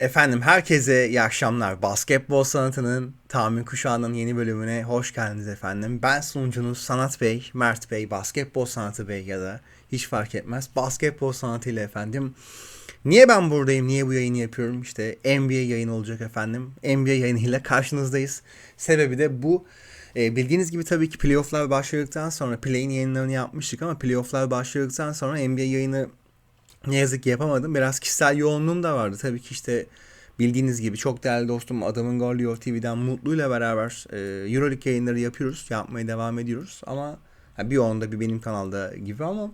Efendim herkese iyi akşamlar. Basketbol sanatının tahmin kuşağının yeni bölümüne hoş geldiniz efendim. Ben sunucunuz Sanat Bey, Mert Bey, Basketbol Sanatı Bey ya da hiç fark etmez. Basketbol sanatıyla efendim. Niye ben buradayım, niye bu yayını yapıyorum? İşte NBA yayını olacak efendim. NBA yayınıyla karşınızdayız. Sebebi de bu. E, bildiğiniz gibi tabii ki playofflar başladıktan sonra play'in yayınlarını yapmıştık ama playofflar başladıktan sonra NBA yayını ne yazık ki yapamadım. Biraz kişisel yoğunluğum da vardı. Tabii ki işte bildiğiniz gibi çok değerli dostum Adamın Golliyor TV'den Mutlu'yla beraber e, Euroleague yayınları yapıyoruz. Yapmaya devam ediyoruz. Ama bir onda bir benim kanalda gibi ama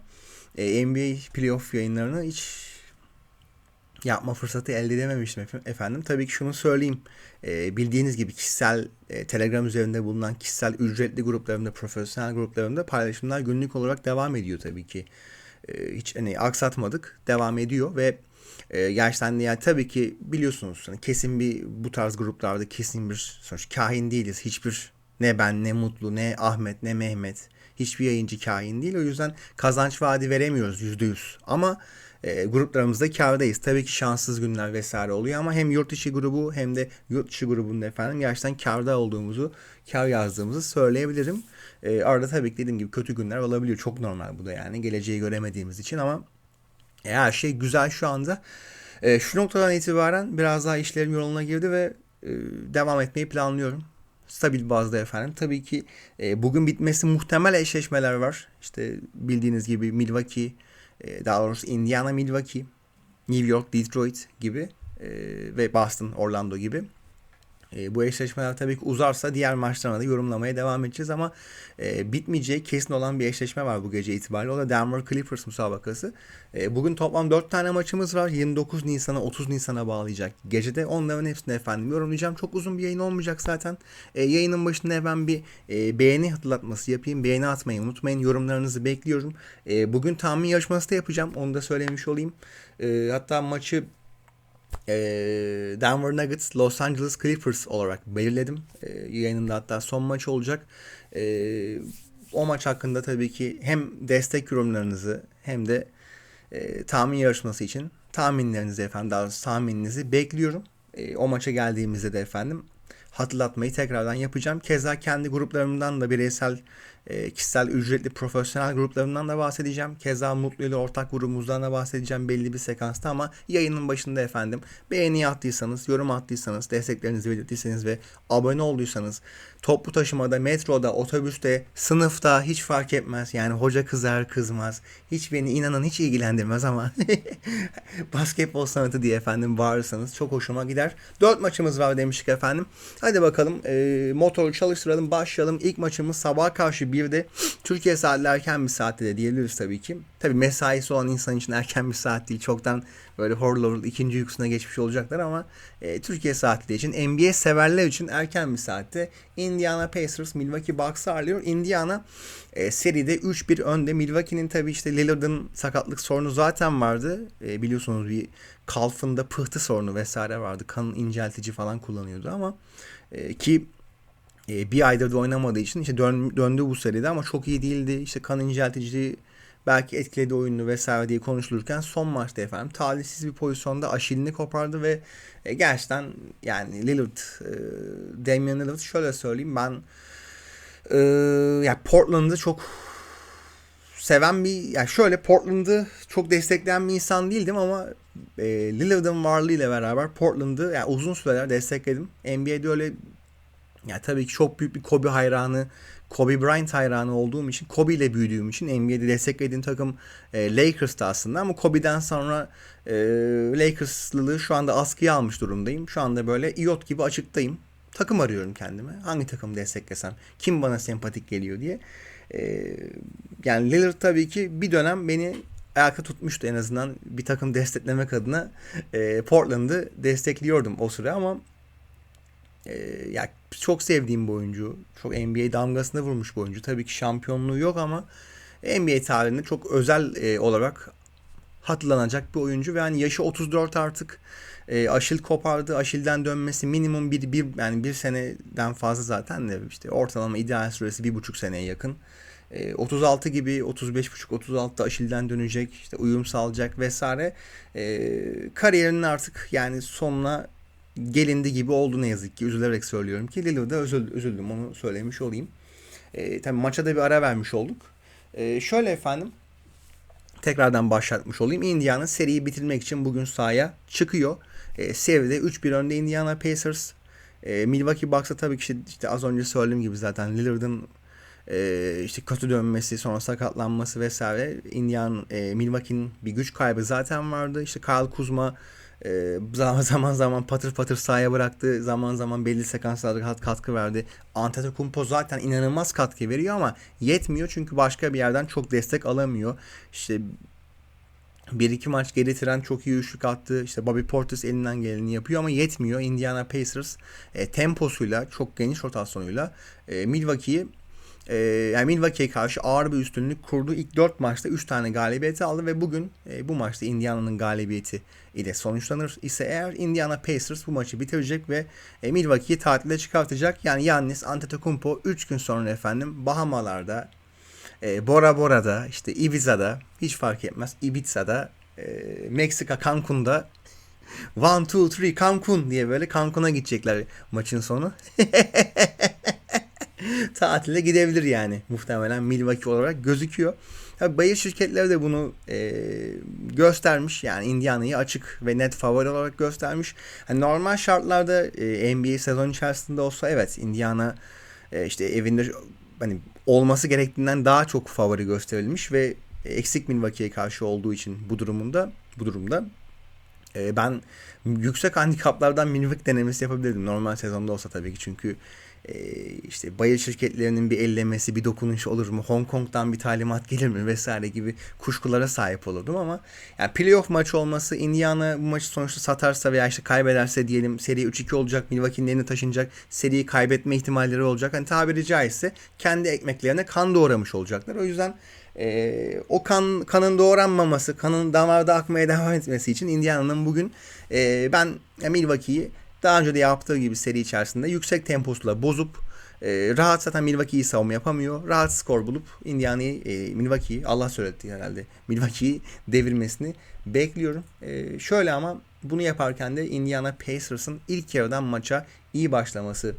e, NBA playoff yayınlarını hiç yapma fırsatı elde edememiştim efendim. Tabii ki şunu söyleyeyim. E, bildiğiniz gibi kişisel e, Telegram üzerinde bulunan kişisel ücretli gruplarımda, profesyonel gruplarımda paylaşımlar günlük olarak devam ediyor tabii ki. E, hiç hani aksatmadık. Devam ediyor ve e, gerçekten yani tabii ki biliyorsunuz hani kesin bir bu tarz gruplarda kesin bir sonuç kahin değiliz. Hiçbir ne ben ne Mutlu ne Ahmet ne Mehmet hiçbir yayıncı kahin değil. O yüzden kazanç vaadi veremiyoruz yüzde yüz. Ama e, gruplarımızda kardayız. Tabii ki şanssız günler vesaire oluyor ama hem yurt içi grubu hem de yurt dışı grubunda efendim gerçekten karda olduğumuzu, kar yazdığımızı söyleyebilirim. E, arada tabii ki dediğim gibi kötü günler olabiliyor. Çok normal bu da yani geleceği göremediğimiz için ama e, her şey güzel şu anda. E, şu noktadan itibaren biraz daha işlerim yoluna girdi ve e, devam etmeyi planlıyorum. Stabil bazda efendim. Tabii ki e, bugün bitmesi muhtemel eşleşmeler var. İşte bildiğiniz gibi Milwaukee, daha doğrusu Indiana, Milwaukee, New York, Detroit gibi e, ve Boston, Orlando gibi. E, bu eşleşmeler tabii ki uzarsa diğer maçlarına da yorumlamaya devam edeceğiz ama e, bitmeyeceği kesin olan bir eşleşme var bu gece itibariyle. O da Denver Clippers müsabakası. E, bugün toplam 4 tane maçımız var. 29 Nisan'a 30 Nisan'a bağlayacak gecede. Onların hepsini efendim yorumlayacağım. Çok uzun bir yayın olmayacak zaten. E, yayının başında hemen bir e, beğeni hatırlatması yapayım. Beğeni atmayı unutmayın. Yorumlarınızı bekliyorum. E, bugün tahmin yarışması da yapacağım. Onu da söylemiş olayım. E, hatta maçı Denver Nuggets Los Angeles Clippers olarak belirledim. E, hatta son maç olacak. E, o maç hakkında tabii ki hem destek yorumlarınızı hem de e, tahmin yarışması için tahminlerinizi efendim daha doğrusu tahmininizi bekliyorum. O maça geldiğimizde de efendim hatırlatmayı tekrardan yapacağım. Keza kendi gruplarımdan da bireysel e, kişisel ücretli profesyonel gruplarımdan da bahsedeceğim. Keza Mutlu ile ortak grubumuzdan da bahsedeceğim belli bir sekansta ama yayının başında efendim beğeni attıysanız, yorum attıysanız, desteklerinizi belirttiyseniz ve abone olduysanız toplu taşımada, metroda, otobüste, sınıfta hiç fark etmez. Yani hoca kızar kızmaz. Hiç beni inanın hiç ilgilendirmez ama basketbol sanatı diye efendim bağırırsanız çok hoşuma gider. Dört maçımız var demiştik efendim. Hadi bakalım e, motoru çalıştıralım başlayalım. İlk maçımız sabah karşı bir de Türkiye saatleri erken bir saatte de diyebiliriz tabii ki. Tabii mesaisi olan insan için erken bir saat değil. Çoktan böyle horul horul ikinci uykusuna geçmiş olacaklar ama e, Türkiye saatleri için NBA severler için erken bir saatte Indiana Pacers Milwaukee Bucks'ı ağırlıyor. Indiana e, seride 3-1 önde. Milwaukee'nin tabii işte Lillard'ın sakatlık sorunu zaten vardı. E, biliyorsunuz bir kalfında pıhtı sorunu vesaire vardı. Kan inceltici falan kullanıyordu ama e, ki e, bir aydır da oynamadığı için işte dön, döndü bu seride ama çok iyi değildi. İşte kan inceltici belki etkiledi oyunu vesaire diye konuşulurken son maçta efendim talihsiz bir pozisyonda aşilini kopardı ve e, gerçekten yani Lillard, e, Damian Lillard şöyle söyleyeyim ben e, yani Portland'ı çok seven bir yani şöyle Portland'ı çok destekleyen bir insan değildim ama e, Lillard'ın varlığıyla beraber Portland'ı yani uzun süreler destekledim. NBA'de öyle yani tabii ki çok büyük bir Kobe hayranı, Kobe Bryant hayranı olduğum için, Kobe ile büyüdüğüm için NBA'de desteklediğim takım e, Lakers'ta aslında ama Kobe'den sonra e, Lakers'lılığı şu anda askıya almış durumdayım. Şu anda böyle iot gibi açıktayım. Takım arıyorum kendime. Hangi takım desteklesem, kim bana sempatik geliyor diye. E, yani Lillard tabii ki bir dönem beni ayakta tutmuştu en azından bir takım desteklemek adına e, Portland'ı destekliyordum o süre ama e, ya çok sevdiğim bir oyuncu. Çok NBA damgasını vurmuş bir oyuncu. Tabii ki şampiyonluğu yok ama NBA tarihinde çok özel e, olarak hatırlanacak bir oyuncu ve hani yaşı 34 artık e, Aşil kopardı. Aşil'den dönmesi minimum bir, bir yani bir seneden fazla zaten de işte ortalama ideal süresi bir buçuk seneye yakın. E, 36 gibi 35.5-36'da Aşil'den dönecek. işte uyum sağlayacak vesaire. E, kariyerinin artık yani sonuna gelindi gibi oldu ne yazık ki. Üzülerek söylüyorum ki Lillard'a üzüldüm onu söylemiş olayım. E, tabii maça da bir ara vermiş olduk. E, şöyle efendim tekrardan başlatmış olayım. Indiana seriyi bitirmek için bugün sahaya çıkıyor. E, seride 3-1 önde Indiana Pacers. E, Milwaukee Bucks'a tabii ki işte, işte az önce söylediğim gibi zaten Lillard'ın e, işte kötü dönmesi, sonra sakatlanması vesaire. Indiana, e, Milwaukee'nin bir güç kaybı zaten vardı. İşte Kyle Kuzma zaman zaman zaman patır patır sahaya bıraktı. Zaman zaman belli sekanslarda katkı verdi. Antetokounmpo zaten inanılmaz katkı veriyor ama yetmiyor çünkü başka bir yerden çok destek alamıyor. İşte bir iki maç geri çok iyi üçlük attı. İşte Bobby Portis elinden geleni yapıyor ama yetmiyor. Indiana Pacers e, temposuyla, çok geniş rotasyonuyla e, Milwaukee'yi e, yani Milwaukee'ye karşı ağır bir üstünlük kurdu. İlk 4 maçta 3 tane galibiyeti aldı ve bugün e, bu maçta Indiana'nın galibiyeti ile sonuçlanır ise eğer Indiana Pacers bu maçı bitirecek ve e, Milwaukee'yi tatile çıkartacak. Yani Yannis Antetokounmpo 3 gün sonra efendim Bahamalarda e, Bora Bora'da işte Ibiza'da hiç fark etmez Ibiza'da e, Meksika Cancun'da One, two, three, Cancun diye böyle Cancun'a gidecekler maçın sonu. tatile gidebilir yani muhtemelen Milwaukee olarak gözüküyor. Tabii bayır şirketleri de bunu e, göstermiş. Yani Indiana'yı açık ve net favori olarak göstermiş. Yani normal şartlarda e, NBA sezon içerisinde olsa evet Indiana e, işte evinde hani olması gerektiğinden daha çok favori gösterilmiş ve eksik Milwaukee'ye karşı olduğu için bu durumunda bu durumda e, ben yüksek handikaplardan Milwaukee denemesi yapabilirdim. Normal sezonda olsa tabii ki çünkü ee, işte bayır şirketlerinin bir ellemesi, bir dokunuş olur mu? Hong Kong'dan bir talimat gelir mi vesaire gibi kuşkulara sahip olurdum ama yani playoff maçı olması Indiana bu maçı sonuçta satarsa veya işte kaybederse diyelim seri 3-2 olacak. Milwaukee'nin eline taşınacak. Seriyi kaybetme ihtimalleri olacak. Hani tabiri caizse kendi ekmeklerine kan doğramış olacaklar. O yüzden e, o kan kanın doğranmaması, kanın damarda akmaya devam etmesi için Indiana'nın bugün e, ben Milwaukee'yi daha önce de yaptığı gibi seri içerisinde yüksek temposuyla bozup e, rahat zaten Milwaukee'yi savunma yapamıyor. Rahat skor bulup Indiana'yı, e, Milwaukee'yi Allah söyletti herhalde. Milwaukee'yi devirmesini bekliyorum. E, şöyle ama bunu yaparken de Indiana Pacers'ın ilk yarıdan maça iyi başlaması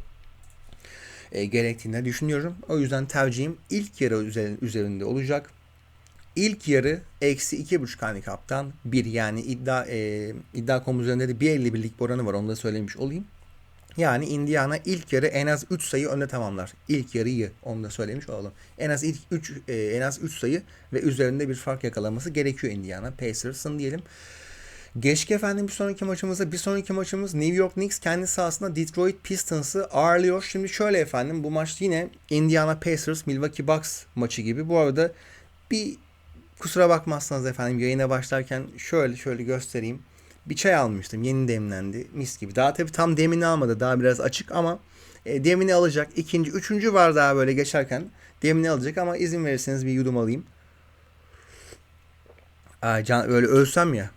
e, gerektiğini düşünüyorum. O yüzden tercihim ilk yarı üzerinde olacak. İlk yarı eksi iki buçuk handikaptan bir yani iddia e, iddia komu üzerinde de 1.51'lik oranı var onu da söylemiş olayım. Yani Indiana ilk yarı en az 3 sayı önde tamamlar. İlk yarıyı onu da söylemiş olalım. En az ilk 3 e, en az 3 sayı ve üzerinde bir fark yakalaması gerekiyor Indiana Pacers'ın diyelim. Geçki efendim bir sonraki maçımıza. Bir sonraki maçımız New York Knicks kendi sahasında Detroit Pistons'ı ağırlıyor. Şimdi şöyle efendim bu maç yine Indiana Pacers Milwaukee Bucks maçı gibi. Bu arada bir Kusura bakmazsanız efendim yayına başlarken şöyle şöyle göstereyim. Bir çay almıştım. Yeni demlendi. Mis gibi. Daha tabii tam demini almadı. Daha biraz açık ama e, demini alacak. İkinci, üçüncü var daha böyle geçerken demini alacak ama izin verirseniz bir yudum alayım. Aa, can, öyle ölsem ya.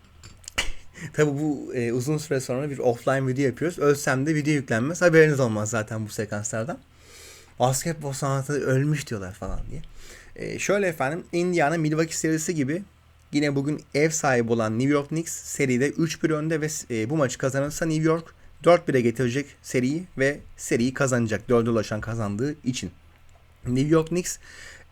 tabii bu e, uzun süre sonra bir offline video yapıyoruz. Ölsem de video yüklenmez. Haberiniz olmaz zaten bu sekanslardan. Basketbol sanatı ölmüş diyorlar falan diye. E, şöyle efendim Indiana Milwaukee serisi gibi yine bugün ev sahibi olan New York Knicks seride 3-1 önde ve e, bu maçı kazanırsa New York 4-1'e getirecek seriyi ve seriyi kazanacak. 4'e ulaşan kazandığı için. New York Knicks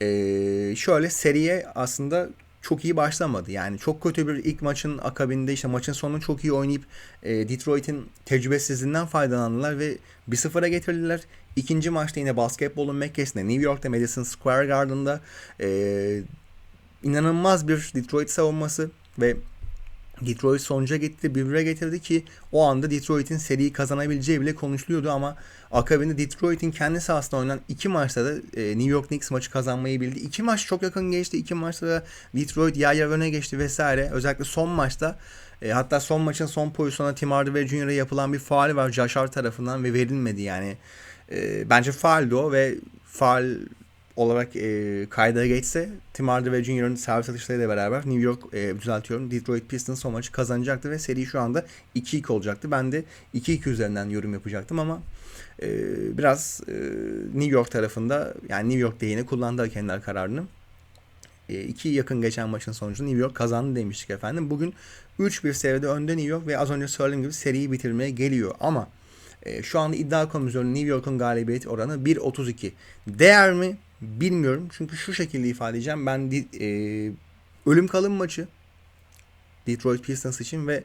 e, şöyle seriye aslında çok iyi başlamadı. Yani çok kötü bir ilk maçın akabinde işte maçın sonunu çok iyi oynayıp e, Detroit'in tecrübesizliğinden faydalandılar ve 1-0'a getirdiler. İkinci maçta yine basketbolun Mekkesi'nde New York'ta Madison Square Garden'da e, inanılmaz bir Detroit savunması ve Detroit sonuca gitti, birbirine getirdi ki o anda Detroit'in seriyi kazanabileceği bile konuşuluyordu ama akabinde Detroit'in kendi sahasında oynanan iki maçta da e, New York Knicks maçı kazanmayı bildi. İki maç çok yakın geçti. İki maçta da Detroit yer yer öne geçti vesaire. Özellikle son maçta e, hatta son maçın son pozisyonunda Tim Hardaway Jr.'a yapılan bir faal var Josh tarafından ve verilmedi yani. E, bence faaldi o ve faal olarak e, kayda geçse Tim Hardaway Jr.'ın servis atışlarıyla beraber New York e, düzeltiyorum Detroit Pistons son maçı kazanacaktı ve seri şu anda 2-2 olacaktı. Ben de 2-2 üzerinden yorum yapacaktım ama e, biraz e, New York tarafında yani New York yine kullandı hakemler kararını. E, iki yakın geçen maçın sonucunda New York kazandı demiştik efendim. Bugün 3-1 seride önde New York ve az önce söylediğim gibi seriyi bitirmeye geliyor ama şu anda iddia komisyonu New York'un galibiyet oranı 1.32. Değer mi? Bilmiyorum. Çünkü şu şekilde ifade edeceğim. Ben e, ölüm kalım maçı Detroit Pistons için ve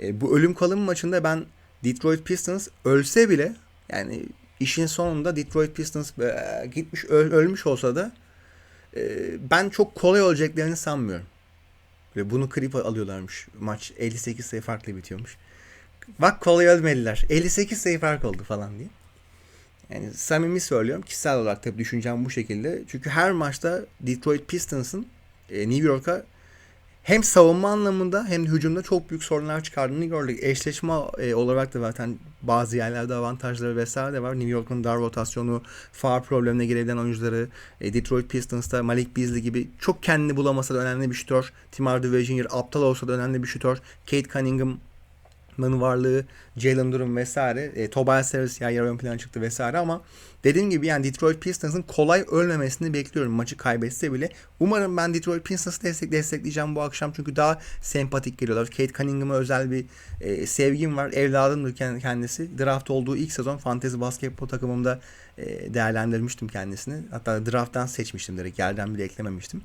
e, bu ölüm kalım maçında ben Detroit Pistons ölse bile yani işin sonunda Detroit Pistons e, gitmiş öl, ölmüş olsa da e, ben çok kolay olacaklarını sanmıyorum. Ve bunu klip alıyorlarmış. Maç 58 sayı farklı bitiyormuş. Bak kolay ölmediler. 58 sayı fark oldu falan diye. Yani samimi söylüyorum. Kişisel olarak tabii düşüncem bu şekilde. Çünkü her maçta Detroit Pistons'ın e, New York'a hem savunma anlamında hem de hücumda çok büyük sorunlar çıkardığını gördük. Eşleşme e, olarak da zaten bazı yerlerde avantajları vesaire de var. New York'un dar rotasyonu, far problemine girebilen oyuncuları, e, Detroit Pistons'ta Malik Beasley gibi çok kendini bulamasa da önemli bir şutör. Tim Hardaway Jr. aptal olsa da önemli bir şutör. Kate Cunningham Mın varlığı, Jalen Durum vesaire, e, Tobias Harris yer yer ön plana çıktı vesaire ama dediğim gibi yani Detroit Pistons'ın kolay ölmemesini bekliyorum maçı kaybetse bile. Umarım ben Detroit Pistons'ı destek destekleyeceğim bu akşam çünkü daha sempatik geliyorlar. Kate Cunningham'a özel bir e, sevgim var. Evladımdır kendisi. Draft olduğu ilk sezon fantezi basketbol takımımda e, değerlendirmiştim kendisini. Hatta drafttan seçmiştim direkt. Yerden bile eklememiştim.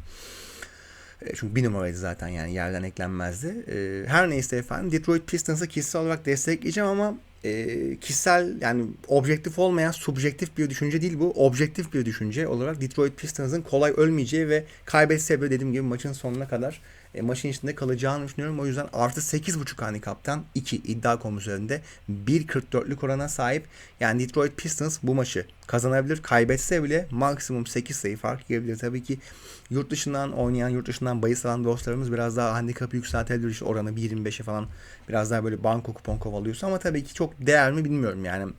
E, çünkü bir numaraydı zaten yani yerden eklenmezdi. E, her neyse efendim Detroit Pistons'ı kişisel olarak destekleyeceğim ama e, kişisel yani objektif olmayan subjektif bir düşünce değil bu. Objektif bir düşünce olarak Detroit Pistons'ın kolay ölmeyeceği ve kaybetse bile dediğim gibi maçın sonuna kadar e, maçın içinde kalacağını düşünüyorum. O yüzden artı 8.5 handikaptan 2 iddia üzerinde 1.44'lük orana sahip. Yani Detroit Pistons bu maçı kazanabilir. Kaybetse bile maksimum 8 sayı fark yiyebilir. Tabii ki yurt dışından oynayan, yurt dışından bahis alan dostlarımız biraz daha handikapı yükseltebilir. İşte oranı 1.25'e falan biraz daha böyle banko kupon kovalıyorsa ama tabii ki çok değer mi bilmiyorum yani.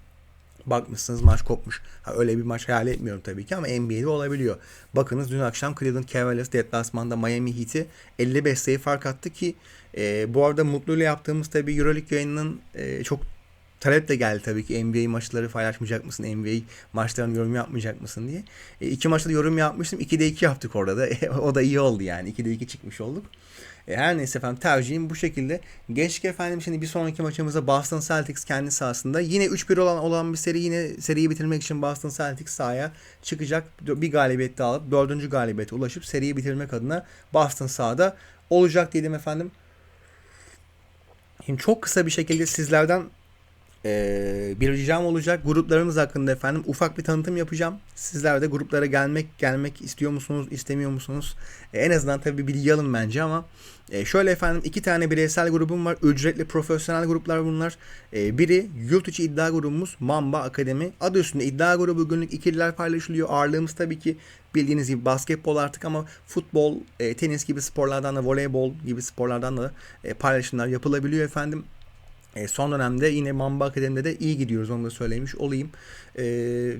Bakmışsınız maç kopmuş. Ha, öyle bir maç hayal etmiyorum tabii ki ama NBA'de olabiliyor. Bakınız dün akşam Cleveland Cavaliers deplasmanda Miami Heat'i 55 sayı fark attı ki e, bu arada mutluyla yaptığımız tabii Euroleague yayınının e, çok talep de geldi tabii ki NBA maçları paylaşmayacak mısın? NBA maçlarını yorum yapmayacak mısın diye. E, iki maçta yorum yapmıştım. 2'de 2 yaptık orada da. E, o da iyi oldu yani. 2'de 2 çıkmış olduk. E, her neyse efendim tercihim bu şekilde. Geçtik efendim şimdi bir sonraki maçımızda Boston Celtics kendi sahasında. Yine 3-1 olan, olan bir seri yine seriyi bitirmek için Boston Celtics sahaya çıkacak. Bir galibiyet daha alıp dördüncü galibiyete ulaşıp seriyi bitirmek adına Boston sahada olacak diyelim efendim. Şimdi çok kısa bir şekilde sizlerden ee, bir ricam olacak. Gruplarımız hakkında efendim ufak bir tanıtım yapacağım. Sizler de gruplara gelmek gelmek istiyor musunuz, istemiyor musunuz? Ee, en azından tabii bir bilgi alın bence ama e, şöyle efendim iki tane bireysel grubum var. Ücretli profesyonel gruplar bunlar. E, biri yurt içi iddia grubumuz Mamba Akademi. Adı üstünde iddia grubu günlük ikililer paylaşılıyor. Ağırlığımız tabii ki bildiğiniz gibi basketbol artık ama futbol, e, tenis gibi sporlardan da voleybol gibi sporlardan da e, paylaşımlar yapılabiliyor efendim. E, son dönemde yine Mamba Akademi'de de iyi gidiyoruz onu da söylemiş olayım. E,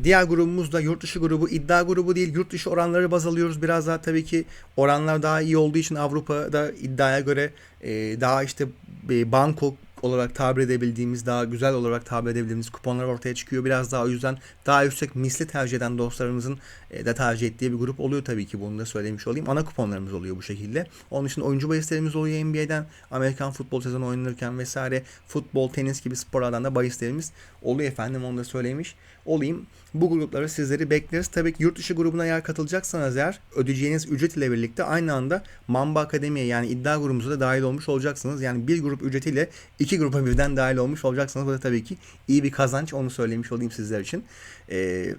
diğer grubumuz da yurt dışı grubu iddia grubu değil yurt dışı oranları baz alıyoruz. Biraz daha tabii ki oranlar daha iyi olduğu için Avrupa'da iddiaya göre e, daha işte e, Bangkok olarak tabir edebildiğimiz, daha güzel olarak tabir edebildiğimiz kuponlar ortaya çıkıyor. Biraz daha o yüzden daha yüksek misli tercih eden dostlarımızın e, de tercih ettiği bir grup oluyor tabii ki. Bunu da söylemiş olayım. Ana kuponlarımız oluyor bu şekilde. Onun için oyuncu bahislerimiz oluyor NBA'den. Amerikan futbol sezonu oynanırken vesaire futbol, tenis gibi sporlardan da bahislerimiz oluyor efendim. Onu da söylemiş olayım. Bu grupları sizleri bekleriz. Tabii ki yurt dışı grubuna eğer katılacaksanız eğer ödeyeceğiniz ücret ile birlikte aynı anda Mamba Akademi'ye yani iddia grubumuza da dahil olmuş olacaksınız. Yani bir grup ücretiyle iki gruba birden dahil olmuş olacaksınız. Bu da tabii ki iyi bir kazanç. Onu söylemiş olayım sizler için. Ee,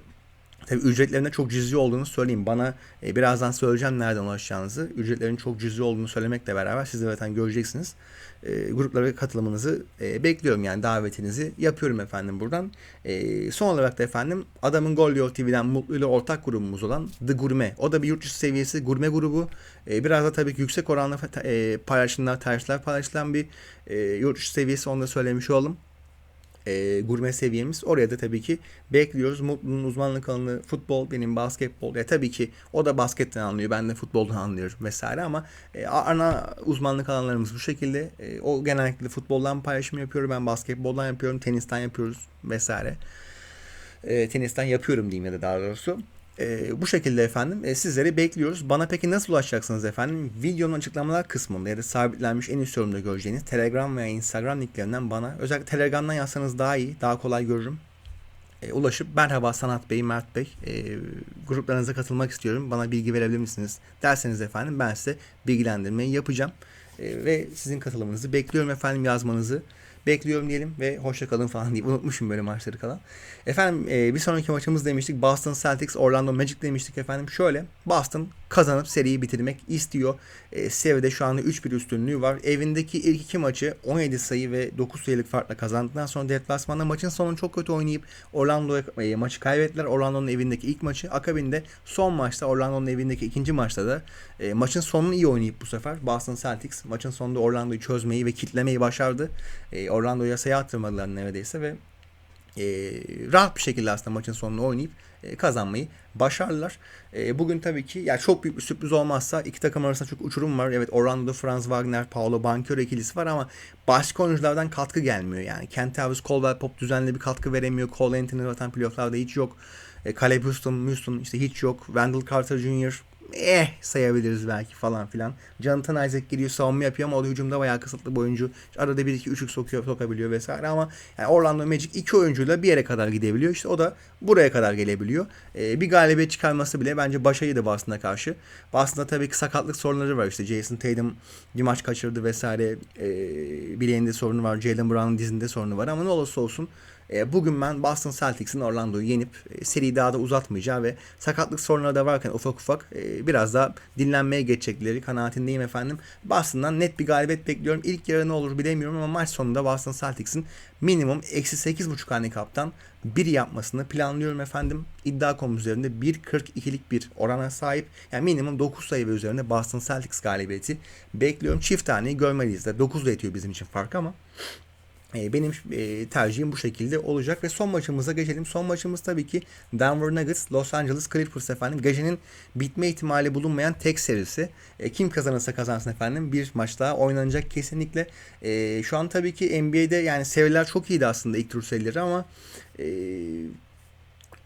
Tabi ücretlerinde çok cüzi olduğunu söyleyeyim. Bana e, birazdan söyleyeceğim nereden ulaşacağınızı. Ücretlerin çok cüzi olduğunu söylemekle beraber siz de zaten göreceksiniz. E, gruplara katılımınızı e, bekliyorum yani davetinizi yapıyorum efendim buradan. E, son olarak da efendim Adamın Gol Yol TV'den Mutlu ile ortak grubumuz olan The Gurme. O da bir yurt dışı seviyesi gurme grubu. E, biraz da tabii ki yüksek oranla e, paylaşımlar, tercihler paylaşılan bir e, yurt dışı seviyesi onu da söylemiş olalım. E, gurme seviyemiz. Oraya da tabii ki bekliyoruz. Mutlu'nun uzmanlık alanı futbol, benim basketbol. Ya tabii ki o da basketten anlıyor, ben de futboldan anlıyorum vesaire ama e, ana uzmanlık alanlarımız bu şekilde. E, o genellikle futboldan paylaşım yapıyor, ben basketboldan yapıyorum, tenisten yapıyoruz vesaire. E, tenisten yapıyorum diyeyim ya da daha doğrusu. E, bu şekilde efendim e, sizleri bekliyoruz. Bana peki nasıl ulaşacaksınız efendim? Videonun açıklamalar kısmında ya da sabitlenmiş en üst yorumda göreceğiniz Telegram veya Instagram linklerinden bana özellikle Telegram'dan yazsanız daha iyi, daha kolay görürüm. E, ulaşıp merhaba Sanat Bey, Mert Bey e, gruplarınıza katılmak istiyorum. Bana bilgi verebilir misiniz? Derseniz efendim ben size bilgilendirmeyi yapacağım. E, ve sizin katılımınızı bekliyorum efendim yazmanızı bekliyorum diyelim ve hoşça kalın falan deyip unutmuşum böyle maçları kalan. Efendim e, bir sonraki maçımız demiştik. Boston Celtics Orlando Magic demiştik efendim. Şöyle Boston kazanıp seriyi bitirmek istiyor. E, seride şu anda 3-1 üstünlüğü var. Evindeki ilk iki maçı 17 sayı ve 9 sayılık farkla kazandıktan sonra deplasmanda maçın sonunu çok kötü oynayıp Orlando'ya e, maçı kaybettiler. Orlando'nun evindeki ilk maçı. Akabinde son maçta Orlando'nun evindeki ikinci maçta da e, maçın sonunu iyi oynayıp bu sefer Boston Celtics maçın sonunda Orlando'yu çözmeyi ve kitlemeyi başardı. E, Orlando'ya sayı attırmadılar neredeyse ve e, rahat bir şekilde aslında maçın sonunu oynayıp e, kazanmayı başardılar. E, bugün tabii ki yani çok büyük bir sürpriz olmazsa iki takım arasında çok uçurum var. Evet Orlando'da Franz Wagner, Paolo Banchero ikilisi var ama başka oyunculardan katkı gelmiyor yani. Kent Towers, Caldwell Pop düzenli bir katkı veremiyor. Cole Anthony zaten playofflarda hiç yok. E, Caleb Houston, Houston işte hiç yok. Wendell Carter Jr eh sayabiliriz belki falan filan. Jonathan Isaac giriyor savunma yapıyor ama o da hücumda bayağı kısıtlı bir oyuncu. Arada bir iki üçlük sokuyor, sokabiliyor vesaire ama yani Orlando Magic iki oyuncuyla bir yere kadar gidebiliyor. İşte o da buraya kadar gelebiliyor. Ee, bir galibiyet çıkarması bile bence başarıydı Boston'a karşı. Boston'da tabii ki sakatlık sorunları var. İşte Jason Tatum bir maç kaçırdı vesaire. Ee, bileğinde sorunu var. Jalen Brown'un dizinde sorunu var ama ne olursa olsun e, bugün ben Boston Celtics'in Orlando'yu yenip e, seriyi daha da uzatmayacağı ve sakatlık sorunları da varken ufak ufak e, biraz daha dinlenmeye geçecekleri kanaatindeyim efendim. Boston'dan net bir galibiyet bekliyorum. İlk yarı ne olur bilemiyorum ama maç sonunda Boston Celtics'in minimum eksi 8.5 handikaptan bir yapmasını planlıyorum efendim. İddia.com üzerinde 1.42'lik bir orana sahip. Yani minimum 9 sayı ve üzerinde Boston Celtics galibiyeti bekliyorum. Çift taneyi görmeliyiz de. 9 da yetiyor bizim için fark ama benim e, tercihim bu şekilde olacak ve son maçımıza geçelim. Son maçımız tabii ki Denver Nuggets, Los Angeles Clippers efendim. Gecenin bitme ihtimali bulunmayan tek serisi. E, kim kazanırsa kazansın efendim bir maç daha oynanacak kesinlikle. Şu an tabii ki NBA'de yani seriler çok iyiydi aslında ilk tur serileri ama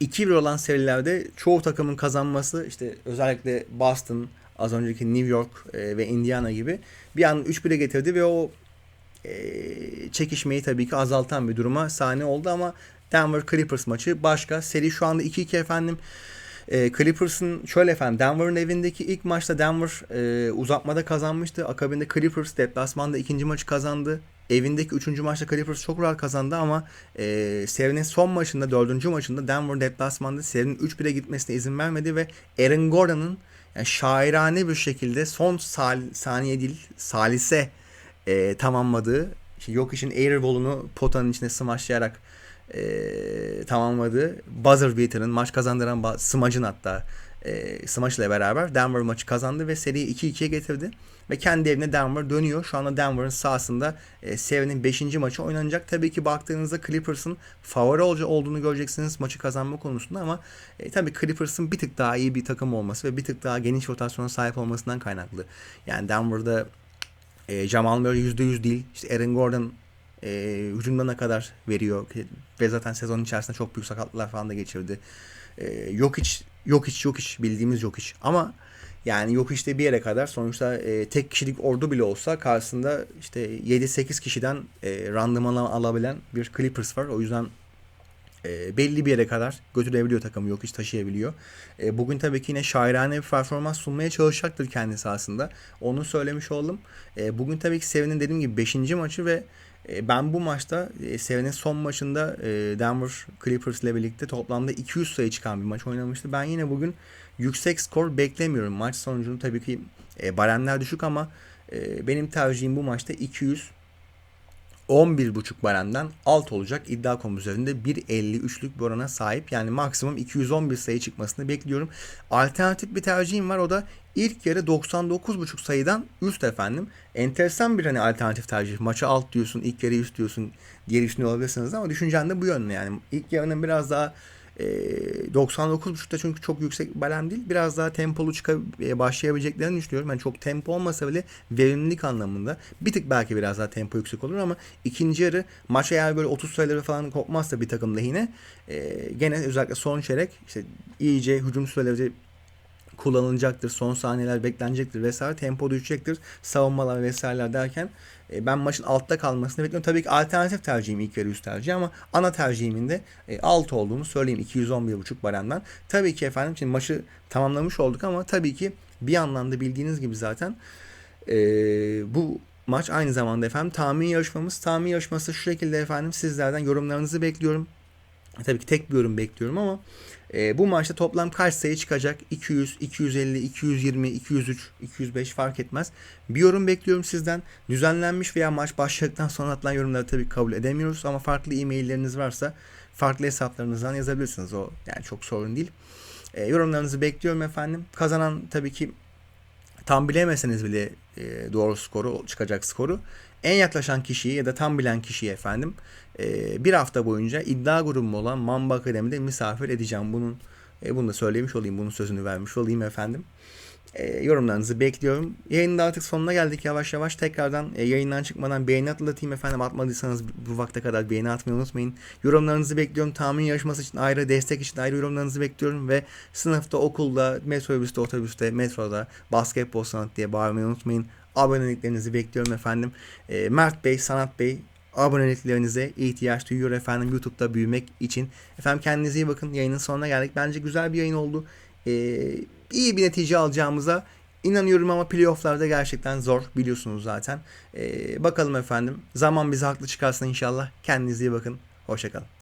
2-1 olan serilerde çoğu takımın kazanması işte özellikle Boston, az önceki New York ve Indiana gibi bir an 3-1'e getirdi ve o e, çekişmeyi tabii ki azaltan bir duruma sahne oldu ama Denver Clippers maçı başka. Seri şu anda 2-2 efendim. E, Clippers'ın şöyle efendim Denver'ın evindeki ilk maçta Denver e, uzatmada kazanmıştı. Akabinde Clippers deplasmanda ikinci maçı kazandı. Evindeki üçüncü maçta Clippers çok rahat kazandı ama e, serinin son maçında dördüncü maçında Denver deplasmanda serinin 3-1'e gitmesine izin vermedi ve Aaron Gordon'ın yani şairane bir şekilde son sal saniye değil salise e, tamamladığı işte yok işin airball'unu potanın içine smaçlayarak e, tamamladığı buzzer beater'ın maç kazandıran smacın hatta e, smaç ile beraber Denver maçı kazandı ve seriyi 2-2'ye getirdi. Ve kendi evine Denver dönüyor. Şu anda Denver'ın sahasında e, serinin 5. maçı oynanacak. Tabii ki baktığınızda Clippers'ın favori olduğunu göreceksiniz maçı kazanma konusunda ama e, tabii Clippers'ın bir tık daha iyi bir takım olması ve bir tık daha geniş rotasyona sahip olmasından kaynaklı. Yani Denver'da e, Jamal Murray %100 değil. İşte Aaron Gordon e, hücumda ne kadar veriyor ve zaten sezon içerisinde çok büyük sakatlıklar falan da geçirdi. E, yok hiç yok hiç yok hiç bildiğimiz yok hiç ama yani yok işte bir yere kadar sonuçta e, tek kişilik ordu bile olsa karşısında işte 7-8 kişiden e, randıman alabilen bir Clippers var. O yüzden e, belli bir yere kadar götürebiliyor takımı yok hiç taşıyabiliyor. E, bugün tabii ki yine şairane bir performans sunmaya çalışacaktır kendisi aslında. Onu söylemiş oldum. E, bugün tabii ki Seven'in dediğim gibi 5. maçı ve e, ben bu maçta e, son maçında e, Denver Clippers ile birlikte toplamda 200 sayı çıkan bir maç oynamıştı. Ben yine bugün yüksek skor beklemiyorum. Maç sonucunu tabii ki e, baremler düşük ama e, benim tercihim bu maçta 200 11.5 baremden alt olacak iddia.com üzerinde 1.53'lük bir orana sahip. Yani maksimum 211 sayı çıkmasını bekliyorum. Alternatif bir tercihim var o da ilk yarı 99.5 sayıdan üst efendim. Enteresan bir hani alternatif tercih. Maça alt diyorsun, ilk yarı üst diyorsun diye düşünüyor olabilirsiniz ama düşüncen de bu yönde yani. İlk yarının biraz daha e, 99.5'ta çünkü çok yüksek bir barem değil. Biraz daha tempolu çıka başlayabileceklerini düşünüyorum. Yani çok tempo olmasa bile verimlilik anlamında bir tık belki biraz daha tempo yüksek olur ama ikinci yarı maç eğer böyle 30 sayıları falan kopmazsa bir takım lehine e, gene özellikle son çeyrek işte iyice hücum süreleri kullanılacaktır. Son saniyeler beklenecektir vesaire. Tempo düşecektir. Savunmalar vesaireler derken e, ben maçın altta kalmasını bekliyorum. Tabii ki alternatif tercihim ilk yarı üst tercih ama ana tercihimin de e, alt olduğunu söyleyeyim. 211.5 baremden. Tabii ki efendim şimdi maçı tamamlamış olduk ama tabii ki bir anlamda bildiğiniz gibi zaten e, bu maç aynı zamanda efendim tahmin yarışmamız. Tahmin yarışması şu şekilde efendim sizlerden yorumlarınızı bekliyorum. Tabii ki tek bir yorum bekliyorum ama e, bu maçta toplam kaç sayı çıkacak? 200, 250, 220, 203, 205 fark etmez. Bir yorum bekliyorum sizden. Düzenlenmiş veya maç başladıktan sonra atılan yorumları tabii kabul edemiyoruz ama farklı e-mailleriniz varsa farklı hesaplarınızdan yazabilirsiniz. O yani çok sorun değil. E, yorumlarınızı bekliyorum efendim. Kazanan tabii ki tam bilemeseniz bile e, doğru skoru çıkacak skoru en yaklaşan kişiyi ya da tam bilen kişiyi efendim e, bir hafta boyunca iddia grubum olan Mamba Akademi'de misafir edeceğim. Bunun e, bunu da söylemiş olayım. Bunun sözünü vermiş olayım efendim. E, yorumlarınızı bekliyorum. Yayının da artık sonuna geldik yavaş yavaş. Tekrardan e, yayından çıkmadan beğeni atlatayım efendim. Atmadıysanız bu vakte kadar beğeni atmayı unutmayın. Yorumlarınızı bekliyorum. Tahmin yarışması için ayrı, destek için ayrı yorumlarınızı bekliyorum. Ve sınıfta, okulda, metrobüste, otobüste, metroda, basketbol sanat diye bağırmayı unutmayın. Aboneliklerinizi bekliyorum efendim. E, Mert Bey, Sanat Bey, aboneliklerinize ihtiyaç duyuyor efendim YouTube'da büyümek için. Efendim kendinize iyi bakın. Yayının sonuna geldik. Bence güzel bir yayın oldu. Ee, iyi bir netice alacağımıza inanıyorum ama playofflarda gerçekten zor biliyorsunuz zaten. Ee, bakalım efendim. Zaman bizi haklı çıkarsın inşallah. Kendinize iyi bakın. Hoşçakalın.